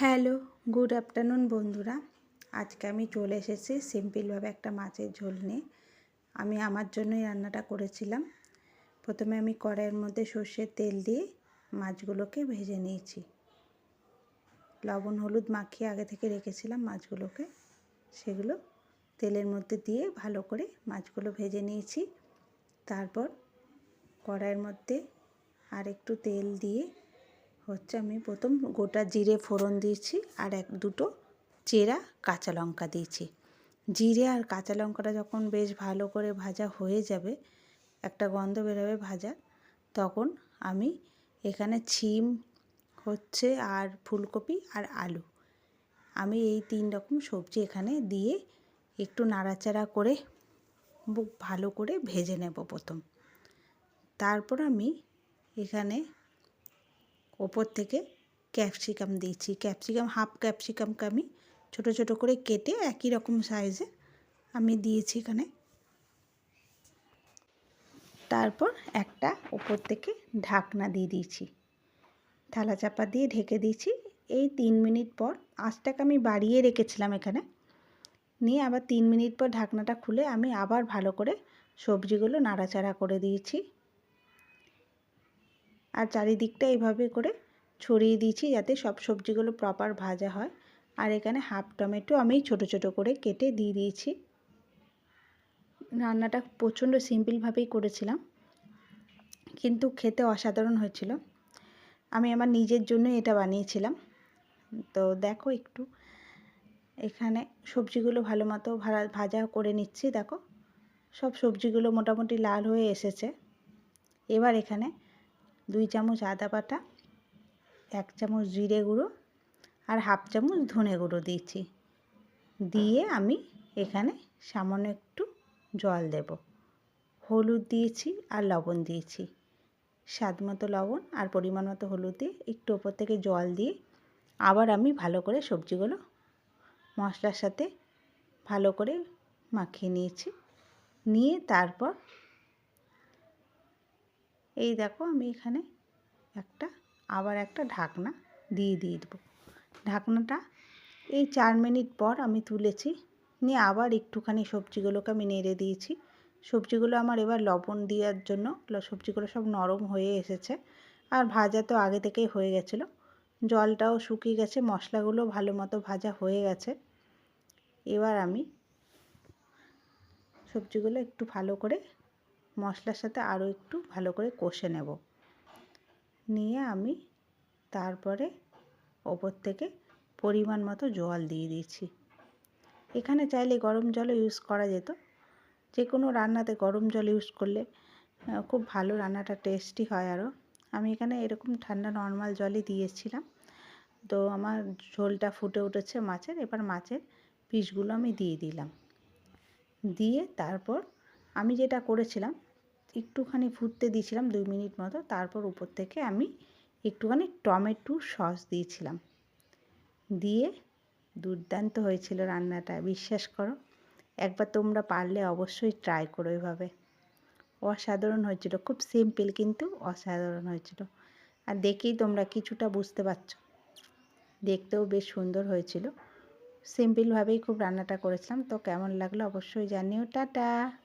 Hello, good afternoon বন্ধুরা। আজকে আমি চলে এসেছি সিম্পলভাবে একটা মাছের ঝোল নিয়ে। আমি আমার জন্যই রান্নাটা করেছিলাম। প্রথমে আমি কড়াইয়ের মধ্যে সর্ষের তেল দিয়ে মাছগুলোকে ভেজে নিয়েছি। লবণ, হলুদ মাখিয়ে আগে থেকে রেখেছিলাম মাছগুলোকে। সেগুলো তেলের মধ্যে দিয়ে ভালো করে মাছগুলো ভেজে নিয়েছি। তারপর কড়াইয়ের মধ্যে আর একটু তেল দিয়ে হচ্ছে আমি প্রথম গোটা জিরে ফোড়ন দিয়েছি আর এক দুটো চেরা কাঁচা লঙ্কা দিয়েছি। জিরে আর কাঁচা লঙ্কাটা যখন বেশ ভালো করে ভাজা হয়ে যাবে, একটা গন্ধ বেরোবে ভাজা, তখন আমি এখানে ছিম হচ্ছে আর ফুলকপি আর আলু। আমি এই তিন রকম সবজি এখানে দিয়ে একটু নাড়াচাড়া করে ভালো করে ভেজে নেব প্রথম। তারপর আমি এখানে ওপর থেকে ক্যাপসিকাম দিয়েছি। ক্যাপসিকাম হাফ ক্যাপসিকামকে আমি ছোটো ছোটো করে কেটে একই রকম সাইজে আমি দিয়েছি এখানে। তারপর একটা ওপর থেকে ঢাকনা দিয়ে দিয়েছি। থালা চাপা দিয়ে ঢেকে দিয়েছি। এই তিন মিনিট পর আঁচটাকে আমি বাড়িয়ে রেখেছিলাম এখানে। নিয়ে আবার তিন মিনিট পর ঢাকনাটা খুলে আমি আবার ভালো করে সবজিগুলো নাড়াচাড়া করে দিয়েছি। আর চারিদিকটা এইভাবে করে ছড়িয়ে দিয়েছি যাতে সব সবজিগুলো প্রপার ভাজা হয়। আর এখানে হাফ টমেটো আমি ছোট ছোট করে কেটে দিয়ে দিয়েছি। রান্নাটা প্রচণ্ড সিম্পলভাবেই করেছিলাম। কিন্তু খেতে অসাধারণ হয়েছিল। আমি আমার নিজের জন্য এটা বানিয়েছিলাম। তো দেখো একটু। এখানে সবজিগুলো ভালো মতো ভাজা করে নিচ্ছি, দেখো। সব সবজিগুলো মোটামুটি লাল হয়ে এসেছে। এবার এখানে দুই চামচ আদা বাটা, এক চামচ জিরে গুঁড়ো আর হাফ চামচ ধনে গুঁড়ো দিয়েছি। দিয়ে আমি এখানে সামান্য একটু জল দেব। হলুদ দিয়েছি আর লবণ দিয়েছি। স্বাদ মতো লবণ আর পরিমাণ মতো হলুদ দিয়ে একটু ওপর থেকে জল দিয়ে আবার আমি ভালো করে সবজিগুলো মশলার সাথে ভালো করে মাখিয়ে নিয়েছি। নিয়ে তারপর এই দেখো আমি এখানে একটা, আবার একটা ঢাকনা দিয়ে দিয়ে দেবো। ঢাকনাটা এই চার মিনিট পর আমি তুলেছি, নিয়ে আবার একটুখানি সবজিগুলোকে আমি নেড়ে দিয়েছি। সবজিগুলো আমার এবার লবণ দেওয়ার জন্য সবজিগুলো সব নরম হয়ে এসেছে। আর ভাজা তো আগে থেকেই হয়ে গেছিল। জলটাও শুকিয়ে গেছে, মশলাগুলো ভালো মতো ভাজা হয়ে গেছে। এবার আমি সবজিগুলো একটু ভালো করে মশলার সাথে আরও একটু ভালো করে কষে নেব। নিয়ে আমি তারপরে ওপর থেকে পরিমাণ মতো জল দিয়ে দিয়েছি। এখানে চাইলে গরম জলও ইউজ করা যেত। যে কোনো রান্নাতে গরম জল ইউজ করলে খুব ভালো রান্নাটা টেস্টি হয় আরও আমি এখানে এরকম ঠান্ডা নর্মাল জলই দিয়েছিলাম। তো আমার ঝোলটা ফুটে উঠেছে মাছের। এবার মাছের পিসগুলো আমি দিয়ে দিলাম। দিয়ে তারপর আমি যেটা করেছিলাম, একটুখানি ফুটতে দিয়েছিলাম দুই মিনিট মতো, তারপর উপর থেকে আমি একটুখানি টমেটো সস দিয়েছিলাম। দিয়ে দুর্দান্ত হয়েছিল রান্নাটা, বিশ্বাস করো। একবার তোমরা পারলে অবশ্যই ট্রাই করো এভাবে। অসাধারণ হয়েছিল, খুব সিম্পল কিন্তু অসাধারণ হয়েছিল। আর দেখেই তোমরা কিছুটা বুঝতে পারছ। দেখতেও বেশ সুন্দর হয়েছিল। সিম্পলভাবেই খুব রান্নাটা করেছিলাম, তো কেমন লাগল অবশ্যই জানিও। টাটা!